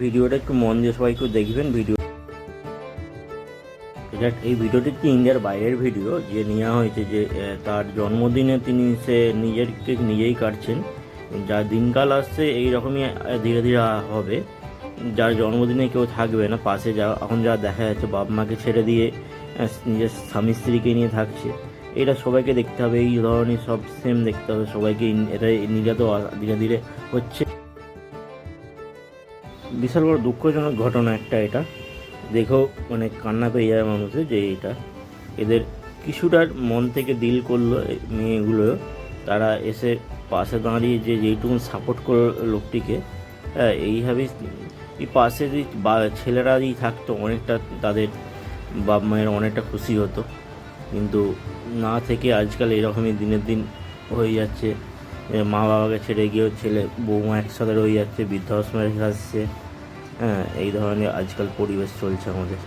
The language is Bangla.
ভিডিওটা একটু মন দিয়ে সবাই একটু দেখবেন, ভিডিও এই ভিডিওটি একটি ইন্ডিয়ার বাইরের ভিডিও? যে নেওয়া হয়েছে যে তার জন্মদিনে তিনি সে নিজের নিজেই কাটছেন। যা দিনকাল আসছে এই রকমই ধীরে ধীরে হবে। যার জন্মদিনে কেউ থাকবে না, পাশে যা, এখন যা দেখা যাচ্ছে, বাপ মাকে ছেড়ে দিয়ে নিজের স্বামী স্ত্রীকে নিয়ে থাকছে। এটা সবাইকে দেখতে হবে, এই ধরনের সব সেম দেখতে হবে। সবাইকে এটা নির্যাত ধীরে ধীরে হচ্ছে। বিশাল বড় দুঃখজনক ঘটনা একটা এটা। দেখেও মানে কান্না পেয়ে যায় মানুষের যে এটা। এদের কিছুটার মন থেকে দিল করল মেয়েগুলো। তারা এসে পাশে দাঁড়িয়ে যে যেইটুকু সাপোর্ট করল লোকটিকে হ্যাঁ এইভাবেই এই পাশে যদি বা- ছেলেরা যদি থাকতো, অনেকটা তাদের বাপ মায়ের অনেকটা খুশি হতো। কিন্তু না থেকে আজকাল এরকমই দিনের দিন হয়ে যাচ্ছে। মা বাবাকে ছেড়ে গিয়েও ছেলে বৌমা একসাথে রয়ে যাচ্ছে, বৃদ্ধাশ্রমে রেখে আসছে। হ্যাঁ এই ধরনের আজকাল পরিবেশ চলছে আমাদের।